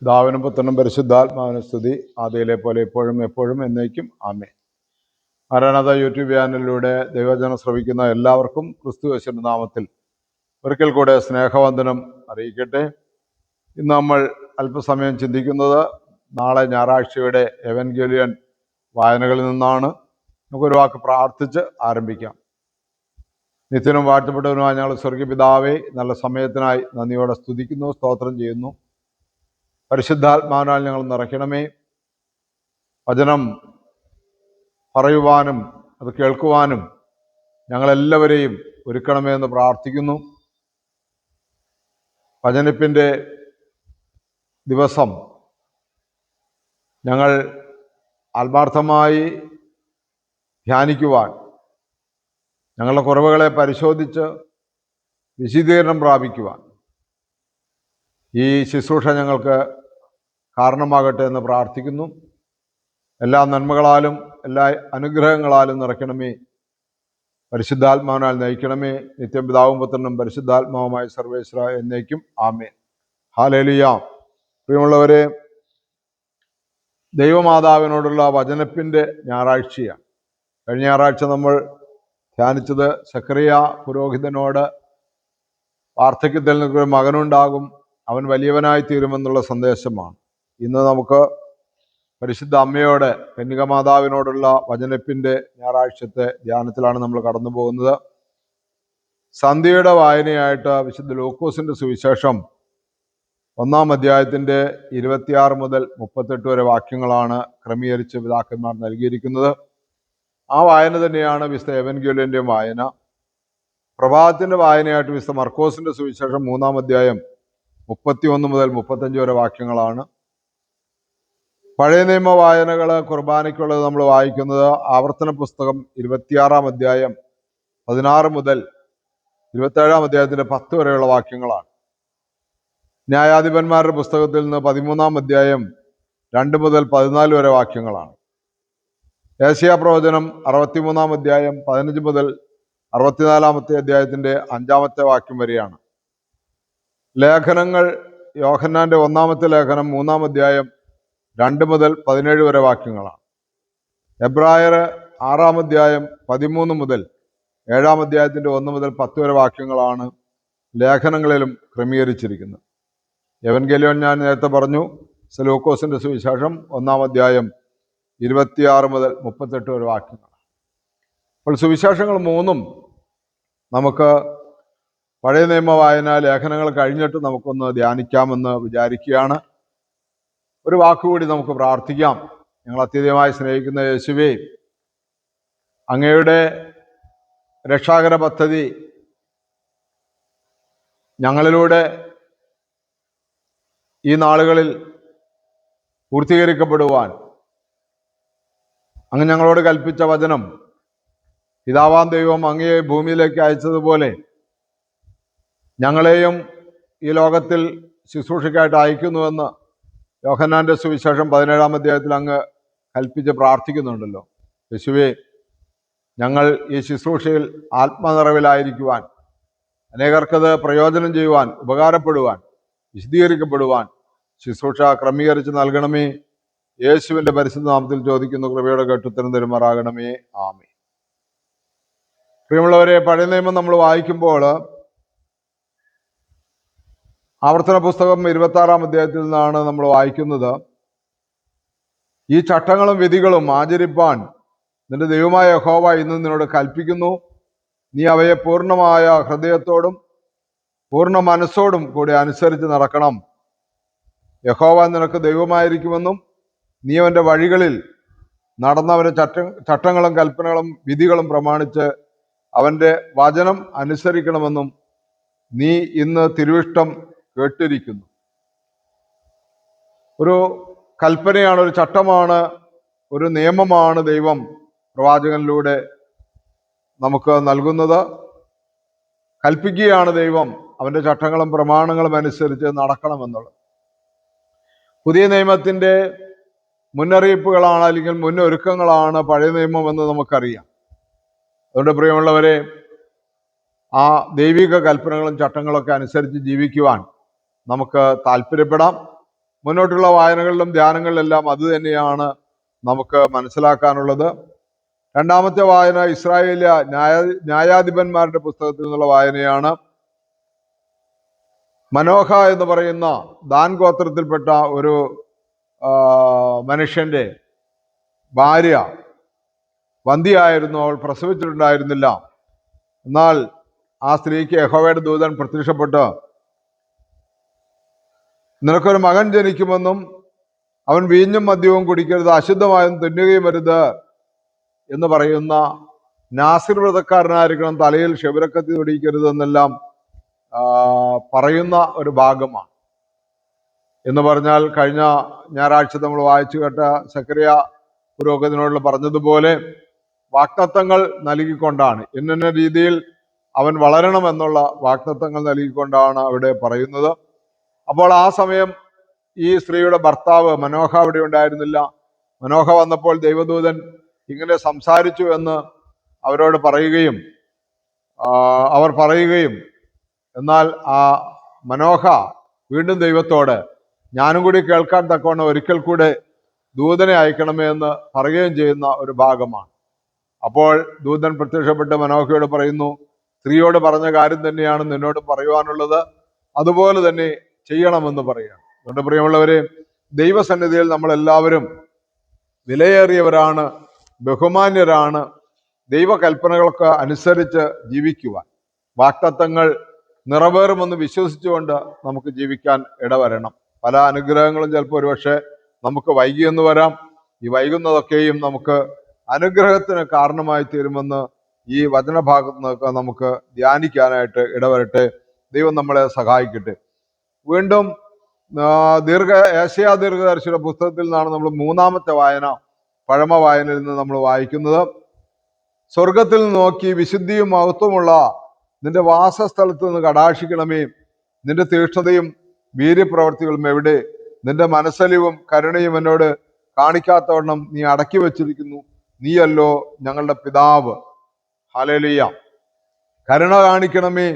പിതാവിനും പുത്രനും പരിശുദ്ധാത്മാവിനും സ്തുതി. ആദ്യയിലെ പോലെ ഇപ്പോഴും എപ്പോഴും എന്നേക്കും. ആമേ ആരാണത യൂട്യൂബ് ചാനലിലൂടെ ദൈവജനം ശ്രമിക്കുന്ന എല്ലാവർക്കും ക്രിസ്തു യേശുവിന്റെ നാമത്തിൽ ഒരിക്കൽ കൂടെ സ്നേഹവന്ദനം അറിയിക്കട്ടെ. ഇന്ന് നമ്മൾ അല്പസമയം ചിന്തിക്കുന്നത് നാളെ ഞായറാഴ്ചയുടെ എവൻഗേലിയൻ വായനകളിൽ നിന്നാണ്. നമുക്കൊരു വാക്ക് പ്രാർത്ഥിച്ച് ആരംഭിക്കാം. നിത്യനും വാഴ്ത്തപ്പെട്ടവനുമായ ഞങ്ങൾ സ്വർഗീയ പിതാവേ നല്ല സമയത്തിനായി നന്ദിയോടെ സ്തുതിക്കുന്നു സ്തോത്രം ചെയ്യുന്നു. പരിശുദ്ധാത്മാവിനാൽ ഞങ്ങൾ നിറയ്ക്കണമേ. വചനം പറയുവാനും അത് കേൾക്കുവാനും ഞങ്ങളെല്ലാവരെയും ഒരുക്കണമേ എന്ന് പ്രാർത്ഥിക്കുന്നു. വചനപ്പിന്റെ ദിവസം ഞങ്ങൾ ആത്മാർത്ഥമായി ധ്യാനിക്കുവാൻ ഞങ്ങളുടെ കുറവുകളെ പരിശോധിച്ച് വിശദീകരണം പ്രാപിക്കുവാൻ ഈ ശുശ്രൂഷ ഞങ്ങൾക്ക് കാരണമാകട്ടെ എന്ന് പ്രാർത്ഥിക്കുന്നു. എല്ലാ നന്മകളാലും എല്ലാ അനുഗ്രഹങ്ങളാലും നിറയ്ക്കണമേ. പരിശുദ്ധാത്മാവിനാൽ നയിക്കണമേ. നിത്യം പിതാവും പുത്രനും പരിശുദ്ധാത്മാവുമായി സർവേശ്വര എന്നേക്കും. ആമേ ഹാലേലിയ പ്രിയമുള്ളവരെ ദൈവമാതാവിനോടുള്ള വചനപ്പിന്റെ ഞായറാഴ്ചയാണ്. കഴിഞ്ഞ ഞായറാഴ്ച നമ്മൾ ധ്യാനിച്ചത് സക്രിയ പുരോഹിതനോട് വാർദ്ധക്യത്തിൽ നിന്നൊരു മകനുണ്ടാകും. അവൻ വലിയവനായി തീരുമെന്നുള്ള സന്ദേശമാണ്. ഇന്ന് നമുക്ക് പരിശുദ്ധ അമ്മയോട് കന്യകമാതാവിനോടുള്ള വചനപ്പിന്റെ ഞായറാഴ്ചത്തെ ധ്യാനത്തിലാണ് നമ്മൾ കടന്നു പോകുന്നത് സന്ധ്യയുടെ വായനയായിട്ട് വിശുദ്ധ ലൂക്കോസിന്റെ സുവിശേഷം ഒന്നാം അധ്യായത്തിന്റെ ഇരുപത്തിയാറ് മുതൽ മുപ്പത്തെട്ട് വരെ വാക്യങ്ങളാണ് ക്രമീകരിച്ച് പിതാക്കന്മാർ നൽകിയിരിക്കുന്നത്. ആ വായന തന്നെയാണ് വിശുദ്ധ എവൻഗ്യൂലിന്റെയും വായന. പ്രഭാതത്തിന്റെ വായനയായിട്ട് വിശുദ്ധ മർക്കോസിന്റെ സുവിശേഷം മൂന്നാം അധ്യായം മുപ്പത്തി ഒന്ന് മുതൽ മുപ്പത്തഞ്ച് വരെ വാക്യങ്ങളാണ്. പഴയ നിയമ വായനകൾ കുർബാനയ്ക്കുള്ളത് നമ്മൾ വായിക്കുന്നത് ആവർത്തന പുസ്തകം ഇരുപത്തിയാറാം അധ്യായം പതിനാറ് മുതൽ ഇരുപത്തേഴാം അധ്യായത്തിന്റെ പത്ത് വരെയുള്ള വാക്യങ്ങളാണ്. ന്യായാധിപന്മാരുടെ പുസ്തകത്തിൽ നിന്ന് പതിമൂന്നാം അധ്യായം രണ്ട് മുതൽ പതിനാല് വരെ വാക്യങ്ങളാണ്. ഏഷ്യ പ്രവചനം അറുപത്തിമൂന്നാം അധ്യായം പതിനഞ്ച് മുതൽ അറുപത്തിനാലാമത്തെ അധ്യായത്തിന്റെ അഞ്ചാമത്തെ വാക്യം വരെയാണ്. ലേഖനങ്ങൾ യോഹന്നാന്റെ ഒന്നാമത്തെ ലേഖനം മൂന്നാം അധ്യായം രണ്ട് മുതൽ പതിനേഴ് വരെ വാക്യങ്ങളാണ്. എബ്രായർ ആറാം അധ്യായം പതിമൂന്ന് മുതൽ ഏഴാം അധ്യായത്തിന്റെ ഒന്ന് മുതൽ പത്ത് വരെ വാക്യങ്ങളാണ് ലേഖനങ്ങളിലും ക്രമീകരിച്ചിരിക്കുന്നത്. യവൻഗലിയോൻ ഞാൻ നേരത്തെ പറഞ്ഞു സെലൂക്കോസിന്റെ സുവിശേഷം ഒന്നാം അധ്യായം ഇരുപത്തിയാറ് മുതൽ മുപ്പത്തെട്ട് വരെ വാക്യങ്ങൾ അപ്പോൾ സുവിശേഷങ്ങൾ മൂന്നും നമുക്ക് പഴയ നിയമ വായന ലേഖനങ്ങൾ കഴിഞ്ഞിട്ട് നമുക്കൊന്ന് ധ്യാനിക്കാമെന്ന് വിചാരിക്കുകയാണ്. ഒരു വാക്കുകൂടി നമുക്ക് പ്രാർത്ഥിക്കാം. ഞങ്ങൾ അത്യധികമായി സ്നേഹിക്കുന്ന യേശുവേ അങ്ങയുടെ രക്ഷാകര പദ്ധതി ഞങ്ങളിലൂടെ ഈ നാളുകളിൽ പൂർത്തീകരിക്കപ്പെടുവാൻ അങ്ങ് ഞങ്ങളോട് കൽപ്പിച്ച വചനം പിതാവാം ദൈവം അങ്ങയെ ഭൂമിയിലേക്ക് അയച്ചതുപോലെ ഞങ്ങളെയും ഈ ലോകത്തിൽ ശുശ്രൂഷയ്ക്കായിട്ട് അയക്കുന്നുവെന്ന് യോഹന്നാന്റെ സുവിശേഷം പതിനേഴാം അധ്യായത്തിൽ അങ്ങ് കൽപ്പിച്ച് പ്രാർത്ഥിക്കുന്നുണ്ടല്ലോ. യേശുവേ ഞങ്ങൾ ഈ ശുശ്രൂഷയിൽ ആത്മനിറവിലായിരിക്കുവാൻ അനേകർക്കത് പ്രയോജനം ചെയ്യുവാൻ ഉപകാരപ്പെടുവാൻ വിശദീകരിക്കപ്പെടുവാൻ ശുശ്രൂഷ ക്രമീകരിച്ച് നൽകണമേ. യേശുവിന്റെ പരിശുദ്ധ നാമത്തിൽ ചോദിക്കുന്നു കൃപയുടെ കേട്ടുത്തരം തരുമാറാകണമേ. ആമേ പ്രിയമുള്ളവരെ പഴയ നിയമം നമ്മൾ വായിക്കുമ്പോൾ ആവർത്തന പുസ്തകം ഇരുപത്തി ആറാം അധ്യായത്തിൽ നിന്നാണ് നമ്മൾ വായിക്കുന്നത്. ഈ ചട്ടങ്ങളും വിധികളും ആചരിപ്പാൻ നിന്റെ ദൈവമായ യഹോവ ഇന്ന് നിന്നോട് കൽപ്പിക്കുന്നു. നീ അവയെ പൂർണമായ ഹൃദയത്തോടും പൂർണ മനസ്സോടും കൂടി അനുസരിച്ച് നടക്കണം. യഹോവ നിനക്ക് ദൈവമായിരിക്കുമെന്നും നീ അവന്റെ വഴികളിൽ നടന്നവരെ ചട്ട ചട്ടങ്ങളും കൽപ്പനകളും വിധികളും പ്രമാണിച്ച് അവന്റെ വചനം അനുസരിക്കണമെന്നും നീ ഇന്ന് തിരുവിഷ്ടം കേട്ടിരിക്കുന്നു. ഒരു കൽപ്പനയാണ് ഒരു ചട്ടമാണ് ഒരു നിയമമാണ് ദൈവം പ്രവാചകനിലൂടെ നമുക്ക് നൽകുന്നത്. കൽപ്പിക്കുകയാണ് ദൈവം അവന്റെ ചട്ടങ്ങളും പ്രമാണങ്ങളും അനുസരിച്ച് നടക്കണമെന്നുള്ളത്. പുതിയ നിയമത്തിന്റെ മുന്നറിയിപ്പുകളാണ് അല്ലെങ്കിൽ മുന്നൊരുക്കങ്ങളാണ് പഴയ നിയമം എന്ന് നമുക്കറിയാം. അതുകൊണ്ട് പ്രിയമുള്ളവരെ ആ ദൈവിക കൽപ്പനകളും ചട്ടങ്ങളൊക്കെ അനുസരിച്ച് ജീവിക്കുവാൻ നമുക്ക് താല്പര്യപ്പെടാം. മുന്നോട്ടുള്ള വായനകളിലും ധ്യാനങ്ങളിലെല്ലാം അത് തന്നെയാണ് നമുക്ക് മനസ്സിലാക്കാനുള്ളത്. രണ്ടാമത്തെ വായന ഇസ്രായേലിയ ന്യായ ന്യായാധിപന്മാരുടെ പുസ്തകത്തിൽ നിന്നുള്ള വായനയാണ്. മനോഹ എന്ന് പറയുന്ന ദാൻ ഗോത്രത്തിൽപ്പെട്ട ഒരു മനുഷ്യന്റെ ഭാര്യ വന്ധിയായിരുന്നു അവൾ പ്രസവിച്ചിട്ടുണ്ടായിരുന്നില്ല. എന്നാൽ ആ സ്ത്രീക്ക് യഹോവയുടെ ദൂതൻ പ്രത്യക്ഷപ്പെട്ട് നിനക്കൊരു മകൻ ജനിക്കുമെന്നും അവൻ വീഞ്ഞും മദ്യവും കുടിക്കരുത് അശുദ്ധമായും തിന്നുകയും വരുത് എന്ന് പറയുന്ന നാസിർ വ്രതക്കാരനായിരിക്കണം തലയിൽ ക്ഷവരക്കത്തി തൊടിക്കരുത് എന്നെല്ലാം പറയുന്ന ഒരു ഭാഗമാണ്. എന്ന് പറഞ്ഞാൽ കഴിഞ്ഞ ഞായറാഴ്ച നമ്മൾ വായിച്ചു കേട്ട സക്രിയ പുരോഗതിനോട് പറഞ്ഞതുപോലെ വാക്തത്വങ്ങൾ നൽകിക്കൊണ്ടാണ്. ഇന്ന രീതിയിൽ അവൻ വളരണം എന്നുള്ള വാക്തത്വങ്ങൾ നൽകിക്കൊണ്ടാണ് അവിടെ പറയുന്നത്. അപ്പോൾ ആ സമയം ഈ സ്ത്രീയുടെ ഭർത്താവ് മനോഹ അവിടെ ഉണ്ടായിരുന്നില്ല. മനോഹ വന്നപ്പോൾ ദൈവദൂതൻ ഇങ്ങനെ സംസാരിച്ചു എന്ന് അവരോട് പറയുകയും അവർ പറയുകയും എന്നാൽ ആ മനോഹ വീണ്ടും ദൈവത്തോട് ഞാനും കൂടി കേൾക്കാൻ തക്കവണ്ണം ഒരിക്കൽ കൂടെ ദൂതനെ അയക്കണമേ എന്ന് പറയുകയും ചെയ്യുന്ന ഒരു ഭാഗമാണ്. അപ്പോൾ ദൂതൻ പ്രത്യക്ഷപ്പെട്ട് മനോഹയോട് പറയുന്നു സ്ത്രീയോട് പറഞ്ഞ കാര്യം തന്നെയാണ് നിന്നോട് പറയുവാനുള്ളത്. അതുപോലെ തന്നെ ചെയ്യണമെന്ന് പറയുകയാണ്. അതുകൊണ്ട് പ്രിയമുള്ളവരെ ദൈവസന്നിധിയിൽ നമ്മൾ എല്ലാവരും വിലയേറിയവരാണ് ബഹുമാന്യരാണ്. ദൈവകൽപ്പനകൾക്ക് അനുസരിച്ച് ജീവിക്കുവാൻ വാക്തത്വങ്ങൾ നിറവേറുമെന്ന് വിശ്വസിച്ചുകൊണ്ട് നമുക്ക് ജീവിക്കാൻ ഇടവരണം. പല അനുഗ്രഹങ്ങളും ചിലപ്പോൾ ഒരുപക്ഷെ നമുക്ക് വൈകിയെന്ന് വരാം. ഈ വൈകുന്നതൊക്കെയും നമുക്ക് അനുഗ്രഹത്തിന് കാരണമായി തീരുമെന്ന് ഈ വചനഭാഗത്ത് നിന്നൊക്കെ നമുക്ക് ധ്യാനിക്കാനായിട്ട് ഇടവരട്ടെ. ദൈവം നമ്മളെ സഹായിക്കട്ടെ. വീണ്ടും ദീർഘ ഏഷ്യാ ദീർഘദർശിയുടെ പുസ്തകത്തിൽ നിന്നാണ് നമ്മൾ മൂന്നാമത്തെ വായന പഴമ വായനയിൽ നിന്ന് നമ്മൾ വായിക്കുന്നത്. സ്വർഗത്തിൽ നോക്കി വിശുദ്ധിയും മഹത്വമുള്ള നിന്റെ വാസസ്ഥലത്ത് നിന്ന് കടാക്ഷിക്കണമേ. നിന്റെ തീക്ഷ്ണതയും വീര്യപ്രവർത്തികളും എവിടെ? നിന്റെ മനസ്സലിവും കരുണയും എന്നോട് കാണിക്കാത്തവണ്ണം നീ അടക്കി വച്ചിരിക്കുന്നു. നീയല്ലോ ഞങ്ങളുടെ പിതാവ്. ഹലലിയ കരുണ കാണിക്കണമേ.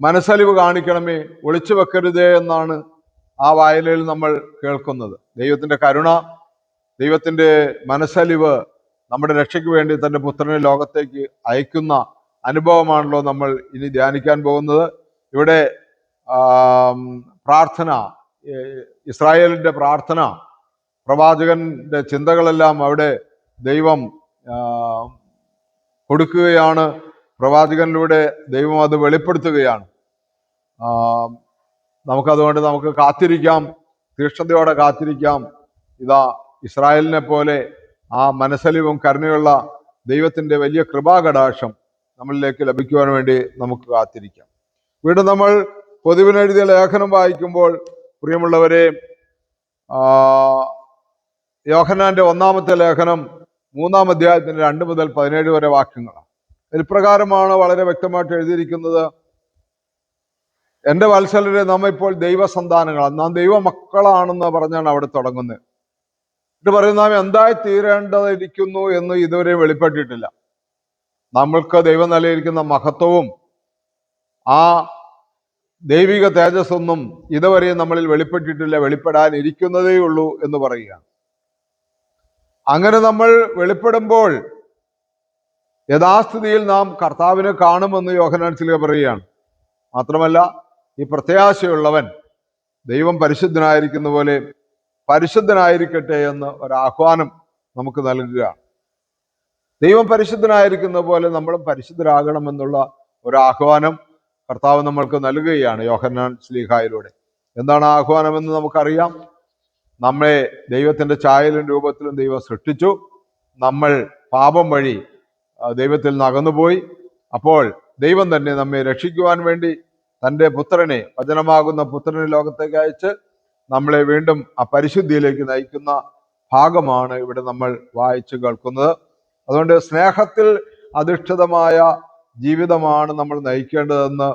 മനസ്സലിവ് കാണിക്കണമേ ഒളിച്ചു വെക്കരുതേ എന്നാണ് ആ വായനയിൽ നമ്മൾ കേൾക്കുന്നത്. ദൈവത്തിന്റെ കരുണ ദൈവത്തിന്റെ മനസ്സലിവ് നമ്മുടെ രക്ഷയ്ക്ക് വേണ്ടി തന്റെ പുത്രനെ ലോകത്തേക്ക് അയക്കുന്ന അനുഭവമാണല്ലോ നമ്മൾ ഇനി ധ്യാനിക്കാൻ പോകുന്നത്. ഇവിടെ പ്രാർത്ഥന ഇസ്രായേലിന്റെ പ്രാർത്ഥന പ്രവാചകന്റെ ചിന്തകളെല്ലാം അവിടെ ദൈവം കൊടുക്കുകയാണ്. പ്രവാചകനിലൂടെ ദൈവം അത് വെളിപ്പെടുത്തുകയാണ്. നമുക്കതുകൊണ്ട് നമുക്ക് കാത്തിരിക്കാം. തീക്ഷ്ണതയോടെ കാത്തിരിക്കാം. ഇതാ ഇസ്രായേലിനെ പോലെ ആ മനസ്സലിവും കരുണയുള്ള ദൈവത്തിന്റെ വലിയ കൃപാകടാക്ഷം നമ്മളിലേക്ക് ലഭിക്കുവാൻ വേണ്ടി നമുക്ക് കാത്തിരിക്കാം. വീണ്ടും നമ്മൾ പൊതുവിനെഴുതിയ ലേഖനം വായിക്കുമ്പോൾ പ്രിയമുള്ളവരെ യോഹനാന്റെ ഒന്നാമത്തെ ലേഖനം മൂന്നാം അധ്യായത്തിന്റെ രണ്ട് മുതൽ പതിനേഴ് വരെ വാക്യങ്ങളാണ്. ഇപ്രകാരമാണ് വളരെ വ്യക്തമായിട്ട് എഴുതിയിരിക്കുന്നത്. എന്റെ വത്സലരെ നാം ഇപ്പോൾ ദൈവസന്താനങ്ങളാണ്. നാം ദൈവ മക്കളാണെന്ന് പറഞ്ഞാണ് അവിടെ തുടങ്ങുന്നത്. എന്നിട്ട് പറയുന്നത് നാം എന്തായി തീരേണ്ടതിരിക്കുന്നു എന്ന് ഇതുവരെ വെളിപ്പെട്ടിട്ടില്ല. നമ്മൾക്ക് ദൈവം നൽകിയിരിക്കുന്ന മഹത്വവും ആ ദൈവിക തേജസ്സൊന്നും ഇതുവരെ നമ്മളിൽ വെളിപ്പെട്ടിട്ടില്ല വെളിപ്പെടാൻ ഇരിക്കുന്നതേ ഉള്ളൂ എന്ന് പറയുകയാണ്. അങ്ങനെ നമ്മൾ വെളിപ്പെടുമ്പോൾ യഥാസ്ഥിതിയിൽ നാം കർത്താവിനെ കാണുമെന്ന് യോഹനാൻ സ്ലീഹ പറയുകയാണ്. മാത്രമല്ല ഈ പ്രത്യാശയുള്ളവൻ ദൈവം പരിശുദ്ധനായിരിക്കുന്ന പോലെ പരിശുദ്ധനായിരിക്കട്ടെ എന്ന് ഒരാഹ്വാനം നമുക്ക് നൽകുക ദൈവം പരിശുദ്ധനായിരിക്കുന്ന പോലെ നമ്മളും പരിശുദ്ധരാകണമെന്നുള്ള ഒരു ആഹ്വാനം കർത്താവ് നമ്മൾക്ക് നൽകുകയാണ് യോഹന്നാൻ സ്ലീഹായിലൂടെ എന്താണ് ആഹ്വാനം ആഹ്വാനമെന്ന് നമുക്കറിയാം? നമ്മളെ ദൈവത്തിന്റെ ചായലും രൂപത്തിലും ദൈവം സൃഷ്ടിച്ചു. നമ്മൾ പാപം വഴി ദൈവത്തിൽ നിന്ന് അകന്നുപോയി. അപ്പോൾ ദൈവം തന്നെ നമ്മെ രക്ഷിക്കുവാൻ വേണ്ടി തന്റെ പുത്രനെ വചനമാകുന്ന പുത്രനെ ലോകത്തേക്ക് അയച്ച് നമ്മളെ വീണ്ടും ആ പരിശുദ്ധിയിലേക്ക് നയിക്കുന്ന ഭാഗമാണ് ഇവിടെ നമ്മൾ വായിച്ചു കേൾക്കുന്നത്. അതുകൊണ്ട് സ്നേഹത്തിൽ അധിഷ്ഠിതമായ ജീവിതമാണ് നമ്മൾ നയിക്കേണ്ടതെന്ന്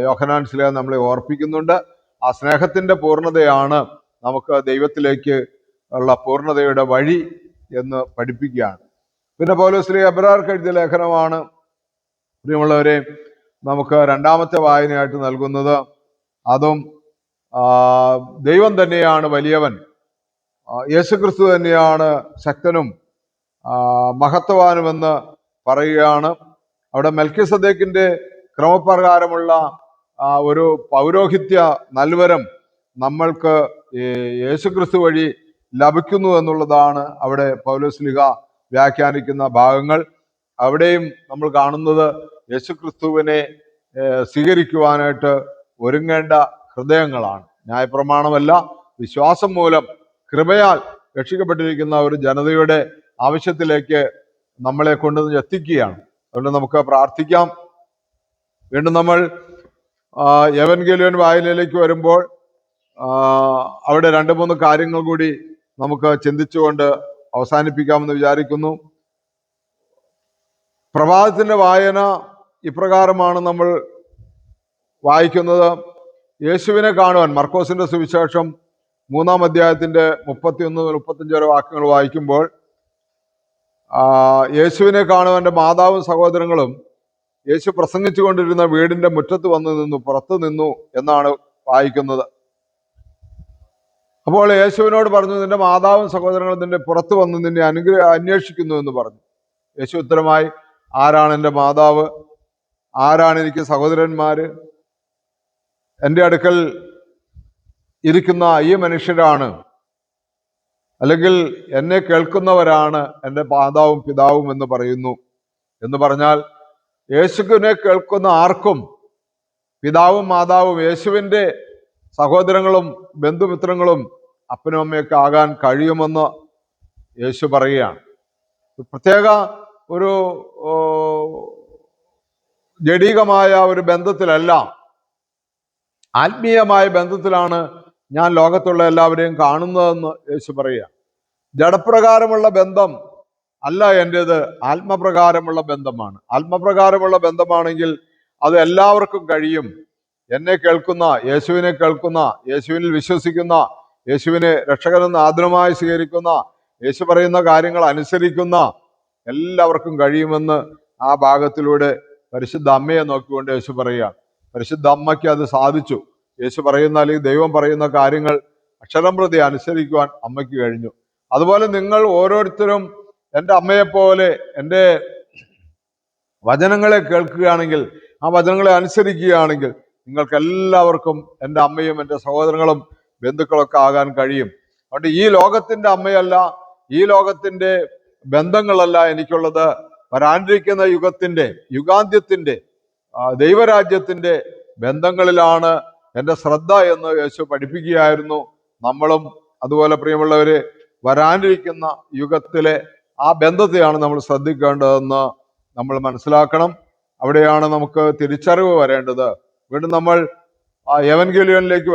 യോഹനാൻ ശിലേ നമ്മളെ ഓർപ്പിക്കുന്നുണ്ട്. ആ സ്നേഹത്തിന്റെ പൂർണതയാണ് നമുക്ക് ദൈവത്തിലേക്ക് ഉള്ള പൂർണതയുടെ വഴി എന്ന് പഠിപ്പിക്കുകയാണ്. പിന്നെ പൗലോസ് ശ്രീ അബ്രാർക്ക് എഴുതിയ ലേഖനമാണ്. പ്രിയമുള്ളവരെ നമുക്ക് രണ്ടാമത്തെ വായനയായിട്ട് നൽകുന്നത് അതും ദൈവം തന്നെയാണ് വലിയവൻ. യേശു യേശുക്രിസ്തു തന്നെയാണ് ശക്തനും മഹത്വവാനുമെന്ന് പറയുകയാണ്. അവിടെ മെൽക്കിസദേക്കിന്റെ ക്രമപ്രകാരമുള്ള ഒരു പൗരോഹിത്യ നൽവരം നമ്മൾക്ക് യേശുക്രിസ്തു വഴി ലഭിക്കുന്നു എന്നുള്ളതാണ് അവിടെ പൗലോസ്ലിഹ വ്യാഖ്യാനിക്കുന്ന ഭാഗങ്ങൾ അവിടെയും നമ്മൾ കാണുന്നത് യേശുക്രിസ്തുവിനെ സ്വീകരിക്കുവാനായിട്ട് ഒരുങ്ങേണ്ട ഹൃദയങ്ങളാണ്. ന്യായപ്രമാണമല്ല വിശ്വാസം മൂലം കൃപയാൽ രക്ഷിക്കപ്പെട്ടിരിക്കുന്ന ഒരു ജനതയുടെ ആവശ്യത്തിലേക്ക് നമ്മളെ കൊണ്ടുവന്ന് എത്തിക്കുകയാണ്. അതുകൊണ്ട് നമുക്ക് പ്രാർത്ഥിക്കാം. വീണ്ടും നമ്മൾ ആ, എവൻഗേലിയൻ വായനയിലേക്ക് വരുമ്പോൾ അവിടെ രണ്ട് മൂന്ന് കാര്യങ്ങൾ കൂടി നമുക്ക് ചിന്തിച്ചുകൊണ്ട് അവസാനിപ്പിക്കാമെന്ന് വിചാരിക്കുന്നു. പ്രഭാതത്തിന്റെ വായന ഇപ്രകാരമാണ് നമ്മൾ വായിക്കുന്നത്. യേശുവിനെ കാണുവാൻ മർക്കോസിന്റെ സുവിശേഷം മൂന്നാം അധ്യായത്തിന്റെ മുപ്പത്തിയൊന്ന് മുപ്പത്തഞ്ച് വരെ വാക്യങ്ങൾ വായിക്കുമ്പോൾ യേശുവിനെ കാണുവാന്റെ മാതാവും സഹോദരങ്ങളും യേശു പ്രസംഗിച്ചു കൊണ്ടിരുന്ന വീടിന്റെ മുറ്റത്ത് വന്നു നിന്നു പുറത്തു നിന്നു എന്നാണ് വായിക്കുന്നത്. അപ്പോൾ യേശുവിനോട് പറഞ്ഞു നിന്റെ മാതാവും സഹോദരങ്ങളും നിന്റെ പുറത്തു വന്ന് നിന്നെ അനുഗ്രഹ അന്വേഷിക്കുന്നു എന്ന് പറഞ്ഞു. യേശു ഉത്തരമായി ആരാണ് എന്റെ മാതാവ്? ആരാണ് എനിക്ക് സഹോദരന്മാര് എന്റെ അടുക്കൽ ഇരിക്കുന്ന ഈ മനുഷ്യരാണ് അല്ലെങ്കിൽ എന്നെ കേൾക്കുന്നവരാണ് എന്റെ മാതാവും പിതാവും എന്ന് പറയുന്നു എന്ന് പറഞ്ഞാൽ യേശുവിനെ കേൾക്കുന്ന ആർക്കും പിതാവും മാതാവും യേശുവിന്റെ സഹോദരങ്ങളും ബന്ധുമിത്രങ്ങളും അപ്പനും അമ്മയൊക്കെ ആകാൻ കഴിയുമെന്ന് യേശു പറയുകയാണ്. പ്രത്യേക ഒരു ജഡീകമായ ഒരു ബന്ധത്തിലല്ല. ആത്മീയമായ ബന്ധത്തിലാണ് ഞാൻ ലോകത്തുള്ള എല്ലാവരെയും കാണുന്നതെന്ന് യേശു പറയുക ജഡപ്രകാരമുള്ള ബന്ധം അല്ല എന്റേത് ആത്മപ്രകാരമുള്ള ബന്ധമാണ്. ആത്മപ്രകാരമുള്ള ബന്ധമാണെങ്കിൽ അത് എല്ലാവർക്കും കഴിയും. എന്നെ കേൾക്കുന്ന യേശുവിനെ കേൾക്കുന്ന യേശുവിനിൽ വിശ്വസിക്കുന്ന യേശുവിനെ രക്ഷകനെന്ന് ആദരമായി സ്വീകരിക്കുന്ന യേശു പറയുന്ന കാര്യങ്ങൾ അനുസരിക്കുന്ന എല്ലാവർക്കും കഴിയുമെന്ന് ആ ഭാഗത്തിലൂടെ പരിശുദ്ധ അമ്മയെ നോക്കിക്കൊണ്ട് യേശു പറയുകയാണ്. പരിശുദ്ധ അമ്മയ്ക്ക് അത് സാധിച്ചു. യേശു പറയുന്ന അല്ലെങ്കിൽ ദൈവം പറയുന്ന കാര്യങ്ങൾ അക്ഷരം പ്രതി അനുസരിക്കുവാൻ അമ്മയ്ക്ക് കഴിഞ്ഞു. അതുപോലെ നിങ്ങൾ ഓരോരുത്തരും എന്റെ അമ്മയെപ്പോലെ എന്റെ വചനങ്ങളെ കേൾക്കുകയാണെങ്കിൽ ആ വചനങ്ങളെ അനുസരിക്കുകയാണെങ്കിൽ നിങ്ങൾക്ക് എല്ലാവർക്കും എന്റെ അമ്മയും എന്റെ സഹോദരങ്ങളും ബന്ധുക്കളൊക്കെ ആകാൻ കഴിയും. അതുകൊണ്ട് ഈ ലോകത്തിന്റെ അമ്മയല്ല ഈ ലോകത്തിന്റെ ബന്ധങ്ങളല്ല എനിക്കുള്ളത്. വരാനിരിക്കുന്ന യുഗത്തിന്റെ യുഗാന്ത്യത്തിന്റെ ദൈവരാജ്യത്തിന്റെ ബന്ധങ്ങളിലാണ് എന്റെ ശ്രദ്ധ എന്ന് യേശു പഠിപ്പിക്കുകയായിരുന്നു. നമ്മളും അതുപോലെ പ്രിയമുള്ളവര് വരാനിരിക്കുന്ന യുഗത്തിലെ ആ ബന്ധത്തെയാണ് നമ്മൾ ശ്രദ്ധിക്കേണ്ടതെന്ന് നമ്മൾ മനസ്സിലാക്കണം. അവിടെയാണ് നമുക്ക് തിരിച്ചറിവ് വരേണ്ടത്. വീണ്ടും നമ്മൾ ആ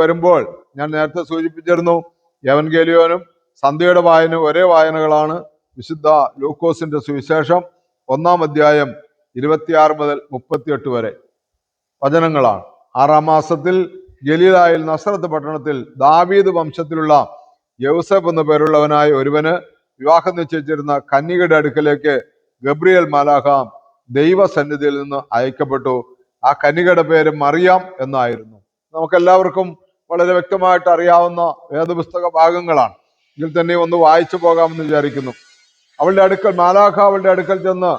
വരുമ്പോൾ ഞാൻ നേരത്തെ സൂചിപ്പിച്ചിരുന്നു യവൻഗേലിയോനും സന്ധ്യയുടെ വായന ഒരേ വായനകളാണ്. വിശുദ്ധ ലൂക്കോസിന്റെ സുവിശേഷം ഒന്നാം അധ്യായം ഇരുപത്തിയാറ് മുതൽ മുപ്പത്തിയെട്ട് വരെ വചനങ്ങളാണ്. ആറാം മാസത്തിൽ ഗലീലായിൽ നസ്രത്ത് പട്ടണത്തിൽ ദാവീദ് വംശത്തിലുള്ള യൗസഫ് എന്ന പേരുള്ളവനായ ഒരുവന് വിവാഹം നിശ്ചയിച്ചിരുന്ന കന്യകയുടെ അടുക്കലേക്ക് ഗബ്രിയേൽ മാലാഖാം ദൈവസന്നിധിയിൽ നിന്ന് അയക്കപ്പെട്ടു. ആ കന്യകയുടെ പേര് മറിയാം എന്നായിരുന്നു. നമുക്കെല്ലാവർക്കും വളരെ വ്യക്തമായിട്ട് അറിയാവുന്ന വേദപുസ്തക ഭാഗങ്ങളാണ്. ഇതിൽ തന്നെ ഒന്ന് വായിച്ചു പോകാമെന്ന് വിചാരിക്കുന്നു. അവളുടെ അടുക്കൽ മാലാഖ അവളുടെ അടുക്കൽ ചെന്ന്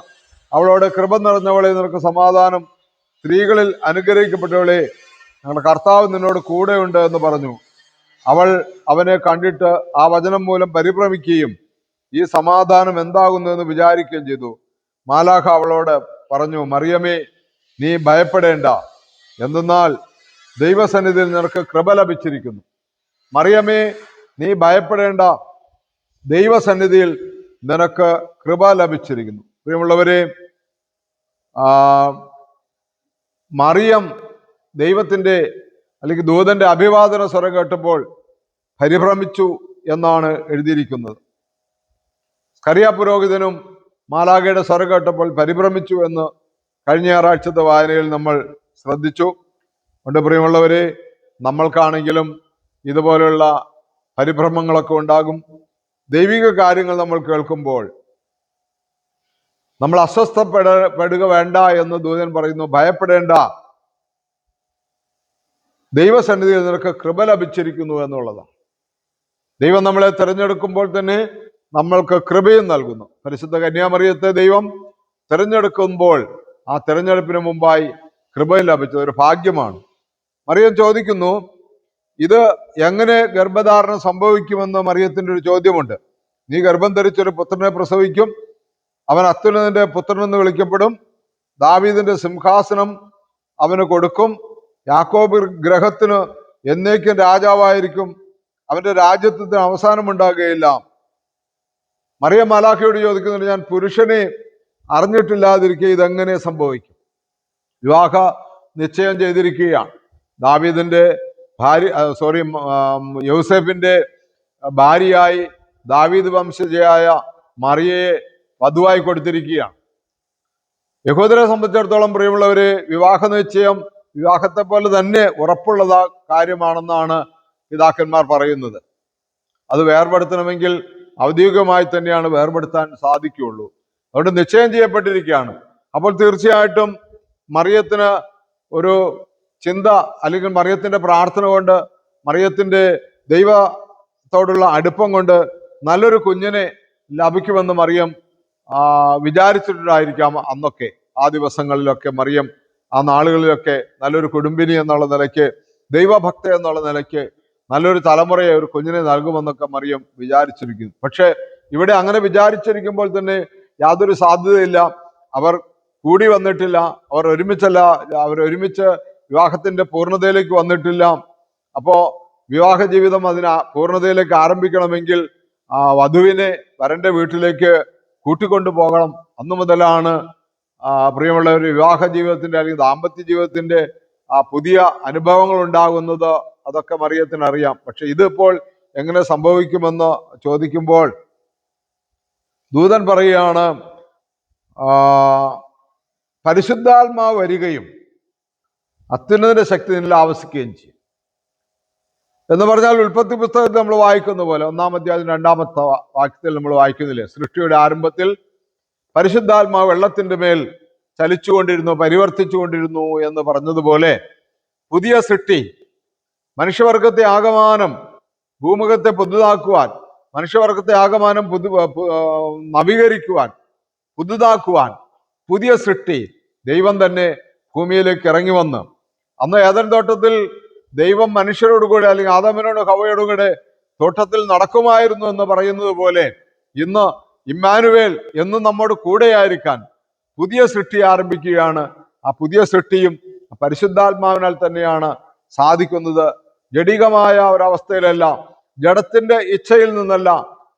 അവളോട് കൃപ നിറഞ്ഞവളെ നിനക്ക് സമാധാനം സ്ത്രീകളിൽ അനുഗ്രഹിക്കപ്പെട്ടവളെ ഞങ്ങളുടെ കർത്താവ് നിന്നോട് കൂടെയുണ്ട് എന്ന് പറഞ്ഞു. അവൾ അവനെ കണ്ടിട്ട് ആ വചനം മൂലം പരിഭ്രമിക്കുകയും ഈ സമാധാനം എന്താകുന്നു എന്ന് വിചാരിക്കുകയും ചെയ്തു. മാലാഖ അവളോട് പറഞ്ഞു മറിയമേ നീ ഭയപ്പെടേണ്ട. എന്തെന്നാൽ ദൈവസന്നിധിയിൽ നിനക്ക് കൃപ ലഭിച്ചിരിക്കുന്നു. മറിയമേ നീ ഭയപ്പെടേണ്ട. ദൈവസന്നിധിയിൽ നിനക്ക് കൃപ ലഭിച്ചിരിക്കുന്നു. പ്രിയമുള്ളവരെ മറിയം ദൈവത്തിന്റെ അല്ലെങ്കിൽ ദൂതന്റെ അഭിവാദന സ്വരം കേട്ടപ്പോൾ പരിഭ്രമിച്ചു എന്നാണ് എഴുതിയിരിക്കുന്നത്. കറിയ പുരോഹിതനും മാലാഖയുടെ സ്വരം കേട്ടപ്പോൾ പരിഭ്രമിച്ചു എന്ന് കഴിഞ്ഞ ഞായറാഴ്ചത്തെ വായനയിൽ നമ്മൾ ശ്രദ്ധിച്ചു. അതുകൊണ്ട് പ്രിയമുള്ളവരെ നമ്മൾക്കാണെങ്കിലും ഇതുപോലെയുള്ള പരിഭ്രമങ്ങളൊക്കെ ഉണ്ടാകും. ദൈവിക കാര്യങ്ങൾ നമ്മൾ കേൾക്കുമ്പോൾ നമ്മൾ അസ്വസ്ഥപ്പെട പെടുക വേണ്ട എന്ന് ദൂതൻ പറയുന്നു ഭയപ്പെടേണ്ട. ദൈവസന്നിധിയിൽ നിനക്ക് കൃപ ലഭിച്ചിരിക്കുന്നു എന്നുള്ളതാണ്. ദൈവം നമ്മളെ തിരഞ്ഞെടുക്കുമ്പോൾ തന്നെ നമ്മൾക്ക് കൃപയും നൽകുന്നു. പരിശുദ്ധ കന്യാമറിയത്തെ ദൈവം തിരഞ്ഞെടുക്കുമ്പോൾ ആ തെരഞ്ഞെടുപ്പിന് മുമ്പായി കൃപയും ലഭിച്ചത് ഒരു ഭാഗ്യമാണ്. മറിയം ചോദിക്കുന്നു ഇത് എങ്ങനെ ഗർഭധാരണം സംഭവിക്കുമെന്ന് മറിയത്തിന്റെ ഒരു ചോദ്യമുണ്ട്. നീ ഗർഭം ധരിച്ചൊരു പുത്രനെ പ്രസവിക്കും അവൻ അത്യുന്നതിന്റെ പുത്രനെന്ന് വിളിക്കപ്പെടും ദാവീദിന്റെ സിംഹാസനം അവന് കൊടുക്കും യാക്കോബ് ഗ്രഹത്തിന് എന്നേക്കും രാജാവായിരിക്കും അവന്റെ രാജ്യത്തിന് അവസാനം ഉണ്ടാകുകയില്ല മറിയ മാലാഖയോട് ചോദിക്കുന്നുണ്ട് ഞാൻ പുരുഷനെ അറിഞ്ഞിട്ടില്ലാതിരിക്കെ ഇതെങ്ങനെ സംഭവിക്കും? വിവാഹ നിശ്ചയം ചെയ്തിരിക്കുകയാണ്. ദാവീദിന്റെ ഭാര്യ സോറി യൂസഫിന്റെ ഭാര്യയായി ദാവീദ് വംശജയായ മറിയയെ വധുവായി കൊടുത്തിരിക്കുകയാണ്. യഹൂദരെ സംബന്ധിച്ചിടത്തോളം പ്രിയമുള്ളവര് വിവാഹ നിശ്ചയം വിവാഹത്തെ പോലെ തന്നെ ഉറപ്പുള്ള കാര്യമാണെന്നാണ് പിതാക്കന്മാർ പറയുന്നത്. അത് വേർപെടുത്തണമെങ്കിൽ ഔദ്യോഗികമായി തന്നെയാണ് വേർപെടുത്താൻ സാധിക്കുകയുള്ളൂ. അതുകൊണ്ട് നിശ്ചയം ചെയ്യപ്പെട്ടിരിക്കുകയാണ്. അപ്പോൾ തീർച്ചയായിട്ടും മറിയത്തിന് ഒരു ചിന്ത അല്ലെങ്കിൽ മറിയത്തിന്റെ പ്രാർത്ഥന കൊണ്ട് മറിയത്തിന്റെ ദൈവത്തോടുള്ള അടുപ്പം കൊണ്ട് നല്ലൊരു കുഞ്ഞിനെ ലഭിക്കുമെന്ന് മറിയം വിചാരിച്ചിട്ടുണ്ടായിരിക്കാം അന്നൊക്കെ. ആ ദിവസങ്ങളിലൊക്കെ മറിയം ആ നാളുകളിലൊക്കെ നല്ലൊരു കുടുംബിനി എന്നുള്ള നിലയ്ക്ക് ദൈവഭക്ത എന്നുള്ള നിലയ്ക്ക് നല്ലൊരു തലമുറയെ ഒരു കുഞ്ഞിനെ നൽകുമെന്നൊക്കെ മറിയം വിചാരിച്ചിരിക്കുന്നു. പക്ഷെ ഇവിടെ അങ്ങനെ വിചാരിച്ചിരിക്കുമ്പോൾ തന്നെ യാതൊരു സാധ്യതയില്ല. അവർ കൂടി വന്നിട്ടില്ല. അവർ ഒരുമിച്ചല്ല അവർ ഒരുമിച്ച് വിവാഹത്തിന്റെ പൂർണതയിലേക്ക് വന്നിട്ടില്ല. അപ്പോ വിവാഹ ജീവിതം അതിന് പൂർണതയിലേക്ക് ആരംഭിക്കണമെങ്കിൽ ആ വധുവിനെ വരന്റെ വീട്ടിലേക്ക് കൂട്ടിക്കൊണ്ടു പോകണം അന്നു മുതലാണ് പ്രിയമുള്ള ഒരു വിവാഹ ജീവിതത്തിന്റെ അല്ലെങ്കിൽ ദാമ്പത്യ ജീവിതത്തിന്റെ ആ പുതിയ അനുഭവങ്ങൾ ഉണ്ടാകുന്നത്. അതൊക്കെ മറിയത്തിന് അറിയാം പക്ഷെ ഇതിപ്പോൾ എങ്ങനെ സംഭവിക്കുമെന്ന് ചോദിക്കുമ്പോൾ ദൂതൻ പറയുകയാണ് പരിശുദ്ധാത്മാവ് വരികയും അത്യുന്നതിന്റെ ശക്തി നിന്നിൽ ആവസിക്കുകയും ചെയ്യും. എന്ന് പറഞ്ഞാൽ ഉൽപ്പത്തി പുസ്തകത്തിൽ നമ്മൾ വായിക്കുന്ന പോലെ ഒന്നാം അധ്യായം രണ്ടാമത്തെ വാക്യത്തിൽ നമ്മൾ വായിക്കുന്നില്ലേ? സൃഷ്ടിയുടെ ആരംഭത്തിൽ പരിശുദ്ധാത്മാവ് വെള്ളത്തിന്റെ മേൽ ചലിച്ചുകൊണ്ടിരുന്നു പരിവർത്തിച്ചുകൊണ്ടിരുന്നു എന്ന് പറഞ്ഞതുപോലെ പുതിയ സൃഷ്ടി മനുഷ്യവർഗത്തെ ആകമാനം ഭൂമുഖത്തെ പുതുതാക്കുവാൻ മനുഷ്യവർഗത്തെ ആകമാനം പുതു നവീകരിക്കുവാൻ പുതുതാക്കുവാൻ പുതിയ സൃഷ്ടി ദൈവം തന്നെ ഭൂമിയിലേക്ക് ഇറങ്ങി വന്ന്. അന്ന് ഏതൻ തോട്ടത്തിൽ ദൈവം മനുഷ്യരോട് കൂടെ അല്ലെങ്കിൽ ആദമനോട് ഹവയോട് കൂടെ തോട്ടത്തിൽ നടക്കുമായിരുന്നു എന്ന് പറയുന്നത് പോലെ ഇന്ന് ഇമ്മാനുവേൽ എന്ന് നമ്മോട് കൂടെയായിരിക്കാൻ പുതിയ സൃഷ്ടി ആരംഭിക്കുകയാണ്. ആ പുതിയ സൃഷ്ടിയും പരിശുദ്ധാത്മാവിനാൽ തന്നെയാണ് സാധിക്കുന്നത്. ജടികമായ ഒരവസ്ഥയിലല്ല ജഡത്തിന്റെ ഇച്ഛയിൽ നിന്നല്ല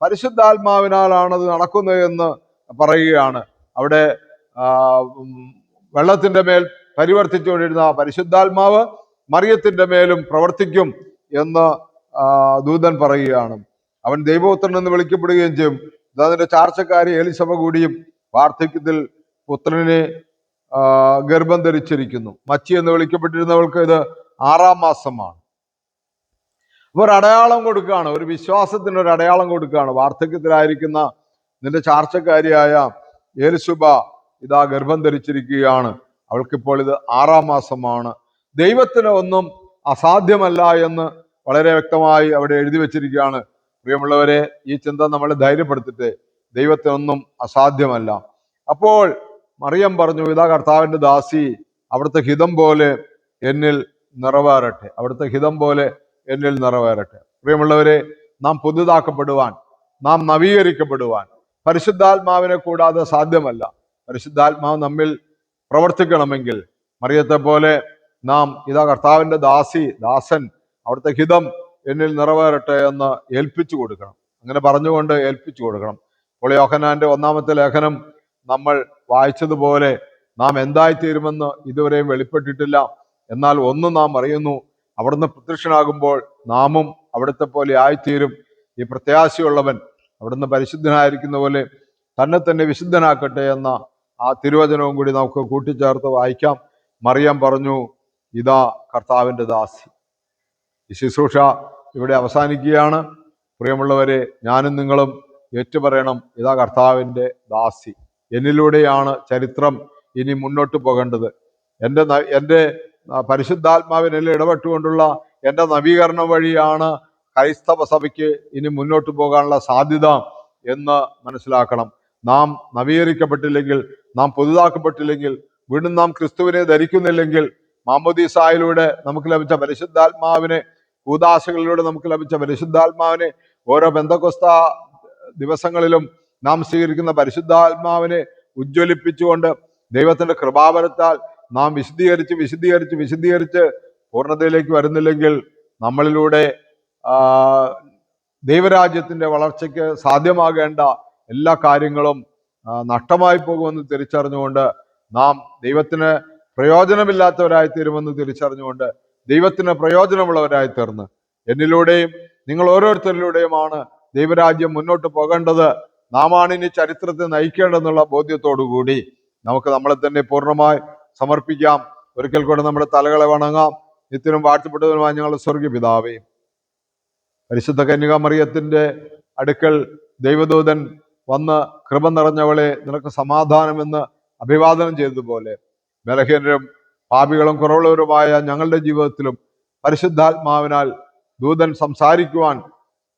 പരിശുദ്ധാത്മാവിനാലാണ് അത് നടക്കുന്നത് എന്ന് പറയുകയാണ് അവിടെ വെള്ളത്തിന്റെ മേൽ പരിവർത്തിച്ചുകൊണ്ടിരുന്ന പരിശുദ്ധാത്മാവ് മറിയത്തിന്റെ മേലും പ്രവർത്തിക്കും എന്ന് ദൂതൻ പറയുകയാണ്. അവൻ ദൈവപുത്രൻ എന്ന് വിളിക്കപ്പെടുകയും ചെയ്യും. അതിന്റെ ചാർച്ചക്കാരി എലിസഭ കൂടിയും വാർദ്ധക്യത്തിൽ പുത്രനെ ഗർഭം ധരിച്ചിരിക്കുന്നു. മച്ചി എന്ന് വിളിക്കപ്പെട്ടിരുന്നവൾക്ക് ഇത് ആറാം മാസമാണ്. അപ്പൊ ഒരു അടയാളം കൊടുക്കുകയാണ്. ഒരു വിശ്വാസത്തിന് ഒരു അടയാളം കൊടുക്കുകയാണ്. വാർദ്ധക്യത്തിലായിരിക്കുന്ന നിന്റെ ചാർച്ചക്കാരിയായ ഏലിസുബ ഇതാ ഗർഭം ധരിച്ചിരിക്കുകയാണ്. അവൾക്കിപ്പോൾ ഇത് ആറാം മാസമാണ്. ദൈവത്തിന് ഒന്നും അസാധ്യമല്ല എന്ന് വളരെ വ്യക്തമായി അവിടെ എഴുതി വെച്ചിരിക്കുകയാണ്. പ്രിയമുള്ളവരെ ഈ ചിന്ത നമ്മളെ ധൈര്യപ്പെടുത്തിട്ട്. ദൈവത്തിനൊന്നും അസാധ്യമല്ല. അപ്പോൾ മറിയം പറഞ്ഞു ഇതാ കർത്താവിന്റെ ദാസി അവിടുത്തെ ഹിതം പോലെ എന്നിൽ നിറവേറട്ടെ. അവിടുത്തെ ഹിതം പോലെ എന്നിൽ നിറവേറട്ടെ. പ്രിയമുള്ളവരെ നാം പുതുതാക്കപ്പെടുവാൻ നാം നവീകരിക്കപ്പെടുവാൻ പരിശുദ്ധാത്മാവിനെ കൂടാതെ സാധ്യമല്ല. പരിശുദ്ധാത്മാവ് നമ്മിൽ പ്രവർത്തിക്കണമെങ്കിൽ മറിയത്തെ പോലെ നാം ഇതാ കർത്താവിന്റെ ദാസി ദാസൻ അവിടുത്തെ ഹിതം എന്നിൽ നിറവേറട്ടെ എന്ന് ഏൽപ്പിച്ചു കൊടുക്കണം. അങ്ങനെ പറഞ്ഞുകൊണ്ട് ഏൽപ്പിച്ചു കൊടുക്കണം. അപ്പോൾ യോഹനാന്റെ ഒന്നാമത്തെ ലേഖനം നമ്മൾ വായിച്ചതുപോലെ നാം എന്തായിത്തീരുമെന്ന് ഇതുവരെയും വെളിപ്പെട്ടിട്ടില്ല. എന്നാൽ ഒന്ന് നാം അറിയുന്നു അവിടുന്ന് പ്രത്യക്ഷനാകുമ്പോൾ നാമും അവിടുത്തെ പോലെ ആയിത്തീരും. ഈ പ്രത്യാശയുള്ളവൻ അവിടുന്ന് പരിശുദ്ധനായിരിക്കുന്ന പോലെ തന്നെ തന്നെ വിശുദ്ധനാക്കട്ടെ എന്ന ആ തിരുവചനവും കൂടി നമുക്ക് കൂട്ടിച്ചേർത്ത് വായിക്കാം. മറിയം പറഞ്ഞു ഇതാ കർത്താവിന്റെ ദാസി. ഈ ശുശ്രൂഷ ഇവിടെ അവസാനിക്കുകയാണ്. പ്രിയമുള്ളവരെ ഞാനും നിങ്ങളും ഏറ്റുപറയണം ഇതാ കർത്താവിന്റെ ദാസി. എന്നിലൂടെയാണ് ചരിത്രം ഇനി മുന്നോട്ട് പോകേണ്ടത്. എന്റെ എന്റെ പരിശുദ്ധാത്മാവിനെല്ലാം ഇടപെട്ടുകൊണ്ടുള്ള എന്റെ നവീകരണം വഴിയാണ് ക്രൈസ്തവ സഭയ്ക്ക് ഇനി മുന്നോട്ട് പോകാനുള്ള സാധ്യത എന്ന് മനസ്സിലാക്കണം. നാം നവീകരിക്കപ്പെട്ടില്ലെങ്കിൽ നാം പുതുതാക്കപ്പെട്ടില്ലെങ്കിൽ വീണ്ടും നാം ക്രിസ്തുവിനെ ധരിക്കുന്നില്ലെങ്കിൽ മാമോദീസായിലൂടെ നമുക്ക് ലഭിച്ച പരിശുദ്ധാത്മാവിനെ കൂതാശകളിലൂടെ നമുക്ക് ലഭിച്ച പരിശുദ്ധാത്മാവിനെ ഓരോ ബന്ധക്കൊസ്ത ദിവസങ്ങളിലും നാം സ്വീകരിക്കുന്ന പരിശുദ്ധാത്മാവിനെ ഉജ്ജ്വലിപ്പിച്ചുകൊണ്ട് ദൈവത്തിന്റെ കൃപാവരത്താൽ നാം വിശദീകരിച്ച് വിശദീകരിച്ച് വിശദീകരിച്ച് പൂർണതയിലേക്ക് വരുന്നില്ലെങ്കിൽ നമ്മളിലൂടെ ദൈവരാജ്യത്തിന്റെ വളർച്ചയ്ക്ക് സാധ്യമാകേണ്ട എല്ലാ കാര്യങ്ങളും നഷ്ടമായി പോകുമെന്ന് തിരിച്ചറിഞ്ഞുകൊണ്ട് നാം ദൈവത്തിന് പ്രയോജനമില്ലാത്തവരായി തീരുമെന്ന് തിരിച്ചറിഞ്ഞുകൊണ്ട് ദൈവത്തിന് പ്രയോജനമുള്ളവരായി തീർന്ന് എന്നിലൂടെയും നിങ്ങൾ ഓരോരുത്തരിലൂടെയുമാണ് ദൈവരാജ്യം മുന്നോട്ട് പോകേണ്ടത്. നാമാണ് ഇനി ചരിത്രത്തെ നയിക്കേണ്ടതെന്നുള്ള ബോധ്യത്തോടു കൂടി നമുക്ക് നമ്മളെ തന്നെ പൂർണമായി സമർപ്പിക്കാം. ഒരിക്കൽ കൂടെ നമ്മുടെ തലകളെ വണങ്ങാം. നിത്യനും വാഴ്ത്തപ്പെട്ടതുമായ ഞങ്ങളുടെ സ്വർഗീയ പിതാവേ. പരിശുദ്ധ കന്യക മറിയത്തിന്റെ അടുക്കൽ ദൈവദൂതൻ വന്ന് കൃപ നിറഞ്ഞവളെ നിനക്ക് സമാധാനമെന്ന് അഭിവാദനം ചെയ്തതുപോലെ ബലഹീനരും പാപികളും കുറവുള്ളവരുമായ ഞങ്ങളുടെ ജീവിതത്തിലും പരിശുദ്ധാത്മാവിനാൽ ദൂതൻ സംസാരിക്കുവാൻ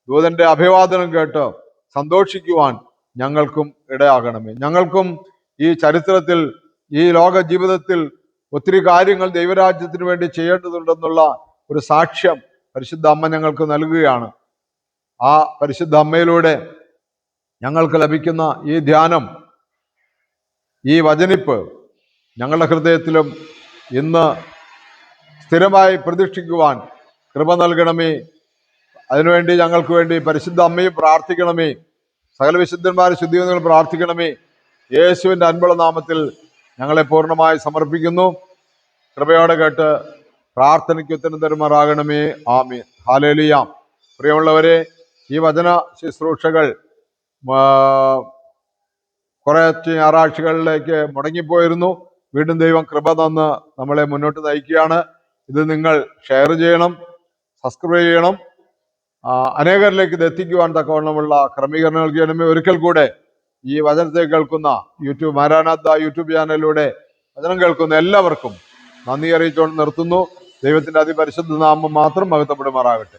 ദൂതന്റെ അഭിവാദനം കേട്ട് സന്തോഷിക്കുവാൻ ഞങ്ങൾക്കും ഇടയാകണമേ. ഞങ്ങൾക്കും ഈ ചരിത്രത്തിൽ ഈ ലോക ജീവിതത്തിൽ ഒത്തിരി കാര്യങ്ങൾ ദൈവരാജ്യത്തിന് വേണ്ടി ചെയ്യേണ്ടതുണ്ടെന്നുള്ള ഒരു സാക്ഷ്യം പരിശുദ്ധ അമ്മ ഞങ്ങൾക്ക് നൽകുകയാണ്. ആ പരിശുദ്ധ അമ്മയിലൂടെ ഞങ്ങൾക്ക് ലഭിക്കുന്ന ഈ ധ്യാനം ഈ വചനിപ്പ് ഞങ്ങളുടെ ഹൃദയത്തിലും ഇന്ന് സ്ഥിരമായി പ്രതീക്ഷിക്കുവാൻ കൃപ നൽകണമേ. അതിനുവേണ്ടി ഞങ്ങൾക്ക് വേണ്ടി പരിശുദ്ധ അമ്മയും പ്രാർത്ഥിക്കണമേ. സകല വിശുദ്ധന്മാരെ ശുദ്ധികൾ പ്രാർത്ഥിക്കണമേ. യേശുവിന്റെ അൻപള നാമത്തിൽ ഞങ്ങളെ പൂർണമായി സമർപ്പിക്കുന്നു. കൃപയോടെ കേട്ട് പ്രാർത്ഥനയ്ക്ക് ഉത്തരം തരുമാറാകണമേ. ആമീൻ. ഹാലേലിയാം പ്രിയമുള്ളവരെ ഈ വചന ശുശ്രൂഷകൾ കുറച്ച് ഞായറാഴ്ചകളിലേക്ക് മുടങ്ങിപ്പോയിരുന്നു. വീണ്ടും ദൈവം കൃപ തന്ന് നമ്മളെ മുന്നോട്ട് നയിക്കുകയാണ്. ഇത് നിങ്ങൾ ഷെയർ ചെയ്യണം സബ്സ്ക്രൈബ് ചെയ്യണം. അനേകരിലേക്ക് ഇത് എത്തിക്കുവാൻ തക്കവണ്ണമുള്ള ക്രമീകരണങ്ങൾ ചെയ്യണമേ ഒരിക്കൽ കൂടെ ഈ വചനത്തെ കേൾക്കുന്ന യൂട്യൂബ് മാരാനാഥ യൂട്യൂബ് ചാനലിലൂടെ വചനം കേൾക്കുന്ന എല്ലാവർക്കും നന്ദി അറിയിച്ചുകൊണ്ട് നിർത്തുന്നു. ദൈവത്തിന്റെ അതിപരിശുദ്ധ നാമം മാത്രം മഹത്വപ്പെടുമാറാകട്ടെ.